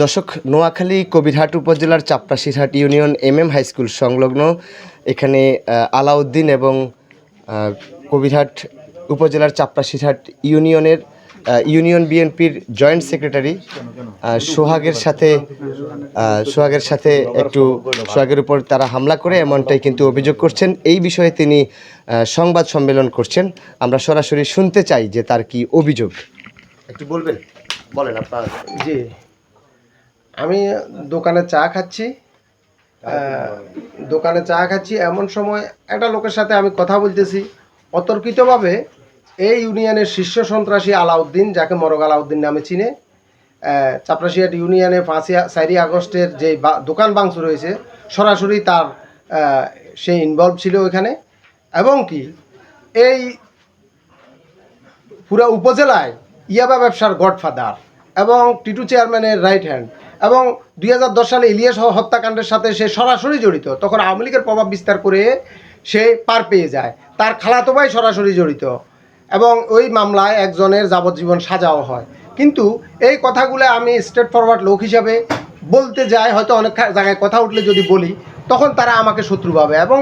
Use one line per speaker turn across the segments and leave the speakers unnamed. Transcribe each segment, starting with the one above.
দর্শক নোয়াখালী কবিরহাট উপজেলার Chaprashirhat union M M high school সংলগ্ন। এখানে আলাউদ্দিন এবং কবিরহাট উপজেলার চাপরাশিরহাট ইউনিয়নের ইউনিয়ন বিএনপির জয়েন্ট সেক্রেটারি সোহাগের সাথে সোহাগের সাথে একটু সোহাগের উপর তারা হামলা করে এমনটাই কিন্তু অভিযোগ করছেন। এই বিষয়ে তিনি সংবাদ সম্মেলন করছেন। আমরা সরাসরি শুনতে চাই যে তার কি অভিযোগ। একটু বলবেন? বলেন আপনার।
জি। আমি দোকানে চা খাচ্ছি দোকানে চা খাচ্ছি এমন সময় একটা লোকের সাথে আমি কথা বলতেছি। অতর্কিতভাবে এই ইউনিয়নের শীর্ষ সন্ত্রাসী আলাউদ্দিন যাকে মরগ আলাউদ্দিন নামে চিনে চাপরাশিয়াট ইউনিয়নে পাঁচই চারই আগস্টের যে বা- দোকান ভাঙচুর হয়েছে সরাসরি তার সে ইনভলভ ছিল ওইখানে। এবং কি এই পুরো উপজেলায় ইয়াবা ব্যবসার গডফাদার এবং টিটু চেয়ারম্যানের রাইট হ্যান্ড এবং দুই হাজার দশ সালে ইলিয়াস হত্যাকাণ্ডের সাথে সে সরাসরি জড়িত। তখন আওয়ামী লীগের প্রভাব বিস্তার করে সে পার পেয়ে যায়। তার খালাতো ভাই সরাসরি জড়িত এবং ওই মামলায় একজনের যাবজ্জীবন সাজাও হয়। কিন্তু এই কথাগুলো আমি স্ট্রেট ফরওয়ার্ড লোক হিসাবে বলতে যাই, হয়তো অনেক জায়গায় কথা উঠলে যদি বলি, তখন তারা আমাকে শত্রু ভাবে এবং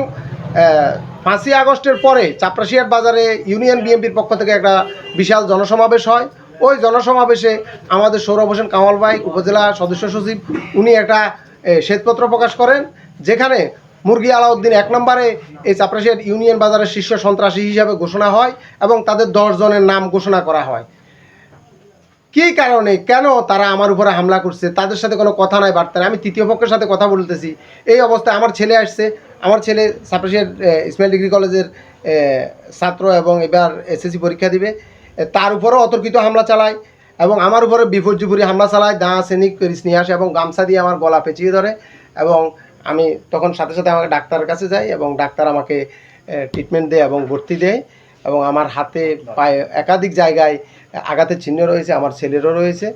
পাঁচই আগস্টের পরে চাপরাশিয়ার বাজারে ইউনিয়ন বিএনপির পক্ষ থেকে একটা বিশাল জনসমাবেশ হয়। ওই জনসমাবেশে আমাদের সৌরভ হোসেন কামাল ভাই, উপজেলা সদস্য সচিব, উনি একটা শ্বেতপত্র প্রকাশ করেন, যেখানে মুরগি আলাউদ্দিন এক নম্বরে এই চাপরাশিয়ার ইউনিয়ন বাজারের শীর্ষ সন্ত্রাসী হিসাবে ঘোষণা হয় এবং তাদের দশ জনের নাম ঘোষণা করা হয়। কী কারণে? কেন তারা আমার উপরে হামলা করছে? তাদের সাথে কোনো কথা নাই, বার্তা আমি তৃতীয় পক্ষের সাথে কথা বলতেছি। এই অবস্থায় আমার ছেলে আসছে। আমার ছেলে সাপেশের ইসমাইল ডিগ্রি কলেজের ছাত্র এবং এবার এসএসসি পরীক্ষা দিবে। তার উপরও অতর্কিত হামলা চালায় এবং আমার উপরে বিপর্যুপুরি হামলা চালায় দা সেনিক করিস নিয়ে আসে এবং গামছা দিয়ে আমার গলা পেঁচিয়ে ধরে এবং আমি তখন সাথে সাথে আমাকে ডাক্তারের কাছে যাই এবং ডাক্তার আমাকে ট্রিটমেন্ট দেয় এবং ভর্তি দেয় এবং আমার হাতে পায়ে একাধিক জায়গায় আঘাতের চিহ্ন রয়েছে, আমার ছেলেরও রয়েছে।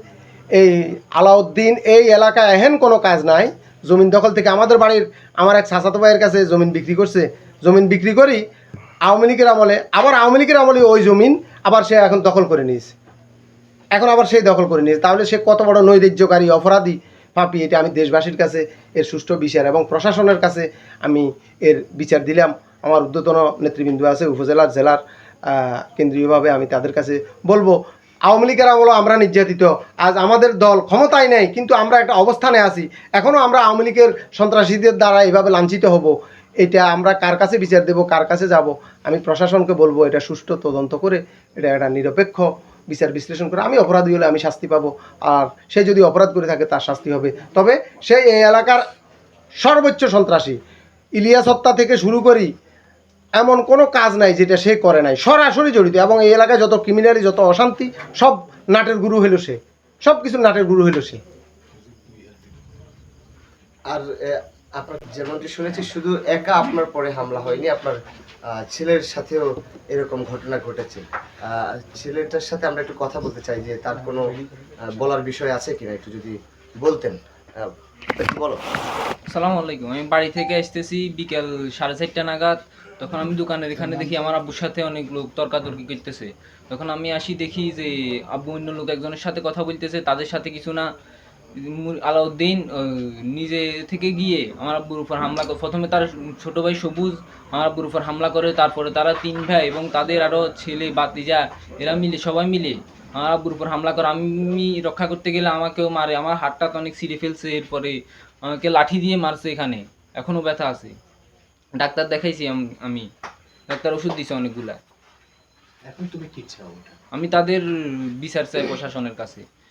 এই আলাউদ্দিন এই এলাকায় এহেন কোনো কাজ নাই। জমিন দখল থেকে আমাদের বাড়ির, আমার এক চাচাতো ভাইয়ের কাছে জমিন বিক্রি করছে। জমিন বিক্রি করি, আওয়ামী লীগের আমলে, আবার আওয়ামী লীগের আমলে ওই জমিন আবার সে এখন দখল করে নিয়েছে। এখন আবার সেই দখল করে নিয়েছে। তাহলে সে কত বড় নৈরাজ্যকারী, অপরাধী পাপি, এটা আমি দেশবাসীর কাছে এর সুষ্ঠু বিচার এবং প্রশাসনের কাছে আমি এর বিচার দিলাম। আমার ঊর্ধ্বতন নেতৃবৃন্দ আছে, উপজেলার, জেলার কেন্দ্রীয়ভাবে আমি তাদের কাছে বলব, আওয়ামী লীগের আমলো আমরা নির্যাতিত। আজ আমাদের দল ক্ষমতায় নেই, কিন্তু আমরা একটা অবস্থানে আছি। এখনও আমরা আওয়ামী লীগের সন্ত্রাসীদের দ্বারা এভাবে লাঞ্ছিত হব। এটা আমরা কার কাছে বিচার দেব, কার কাছে যাব? আমি প্রশাসনকে বলব, এটা সুষ্ঠু তদন্ত করে, এটা একটা নিরপেক্ষ বিচার বিশ্লেষণ করে, আমি অপরাধী হলে আমি শাস্তি পাবো। আর সে যদি অপরাধ করে থাকে, তার শাস্তি হবে। তবে সেই এই এলাকার সর্বোচ্চ সন্ত্রাসী। ইলিয়াস হত্যা থেকে শুরু করি, এমন কোনো কাজ নাই যেটা সে করে নাই। সরাসরি জড়িত, এবং এই এলাকায় যত ক্রিমিনালি যত অশান্তি, সব নাটের গুরু হইল সে। সব কিছু নাটের গুরু হইল সে।
আর আপনার যেমনটি শুনেছি, শুধু একা আপনার পরে হামলা হয়নি, আপনার ছেলের সাথেও এরকম ঘটনা ঘটেছে। ছেলেটার সাথে আমরা একটু কথা বলতে চাই যে তার কোনো বলার বিষয় আছে কিনা একটু যদি বলতেন। বলো।
সালাম আলাইকুম, আমি বাড়ি থেকে আসতেছি বিকেল সাড়ে চারটা নাগাদ। তখন আমি দোকানের এখানে দেখি আমার আব্বুর সাথে অনেক লোক তর্কাতর্কি করতেছে। তখন আমি আসি দেখি যে আব্বু অন্য লোক একজনের সাথে কথা বলতেছে, তাদের সাথে কিছু না। আলাউদ্দিন নিজে থেকে গিয়ে আমার আব্বুর উপর হামলা করে প্রথমে তার ছোট ভাই সবুজ আমার আব্বুর উপর হামলা করে তারপরে তারা তিন ভাই এবং তাদের আরও ছেলে বাতিজা এরা মিলে সবাই মিলে আমার আব্বুর উপর হামলা করে। আমি রক্ষা করতে গেলে আমাকেও মারে আমার হাতটা তো অনেক ছিঁড়ে ফেলছে এরপরে আমাকে লাঠি দিয়ে মারছে এখানে এখনও ব্যথা আছে। ডাক্তার দেখাইছি আম- আমি ডাক্তার ওষুধ দিছে অনেকগুলা।
এখন তুমি কি চাও
আমি তাদের বিচার চাই প্রশাসনের কাছে।